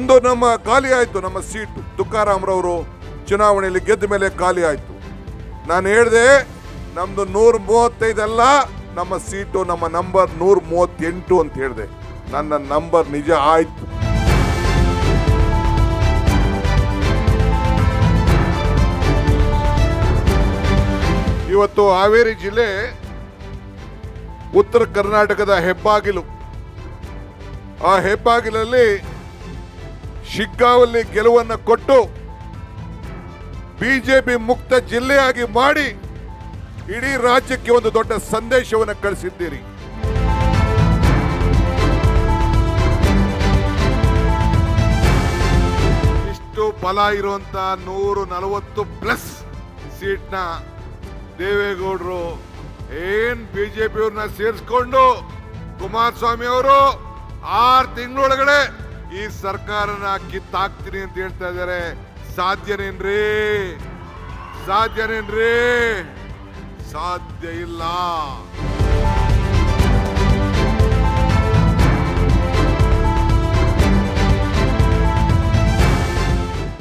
ಒಂದು ನಮ್ಮ ಖಾಲಿ ಆಯಿತು, ನಮ್ಮ ಸೀಟು. ತುಕಾರಾಮ್ರವರು ಚುನಾವಣೆಯಲ್ಲಿ ಗೆದ್ದ ಮೇಲೆ ಖಾಲಿ ಆಯಿತು. ನಾನು ಹೇಳಿದೆ ನಮ್ಮದು ನೂರ ಮೂವತ್ತೈದಲ್ಲ ನಮ್ಮ ಸೀಟು ನಮ್ಮ ನಂಬರ್ ನೂರ ಮೂವತ್ತೆಂಟು ಅಂತ ಹೇಳಿದೆ. ನನ್ನ ನಂಬರ್ ನಿಜ ಆಯಿತು. ಇವತ್ತು ಹಾವೇರಿ ಜಿಲ್ಲೆ ಉತ್ತರ ಕರ್ನಾಟಕದ ಹೆಬ್ಬಾಗಿಲು. ಆ ಹೆಬ್ಬಾಗಿಲಲ್ಲಿ ಶಿಗ್ಗಾವಲ್ಲಿ ಗೆಲುವನ್ನು ಕೊಟ್ಟು ಬಿಜೆಪಿ ಮುಕ್ತ ಜಿಲ್ಲೆಯಾಗಿ ಮಾಡಿ ಇಡೀ ರಾಜ್ಯಕ್ಕೆ ಒಂದು ದೊಡ್ಡ ಸಂದೇಶವನ್ನು ಕಳಿಸಿದ್ದೀರಿ. ಇಷ್ಟು ಬಲ ಇರುವಂತ ನೂರು ನಲವತ್ತು ಪ್ಲಸ್ ಸೀಟ್ನ ದೇವೇಗೌಡರು ಏನ್ ಬಿಜೆಪಿಯವ್ರನ್ನ ಸೇರಿಸ್ಕೊಂಡು ಕುಮಾರಸ್ವಾಮಿ ಅವರು ಆರು ತಿಂಗಳೊಳಗಡೆ ಈ ಸರ್ಕಾರನ ಕಿತ್ತಾಕ್ತೀನಿ ಅಂತ ಹೇಳ್ತಾ ಇದ್ದಾರೆ. ಸಾಧ್ಯನೇನ್ರಿ? ಸಾಧ್ಯನೇನ್ರಿ? ಸಾಧ್ಯ ಇಲ್ಲ.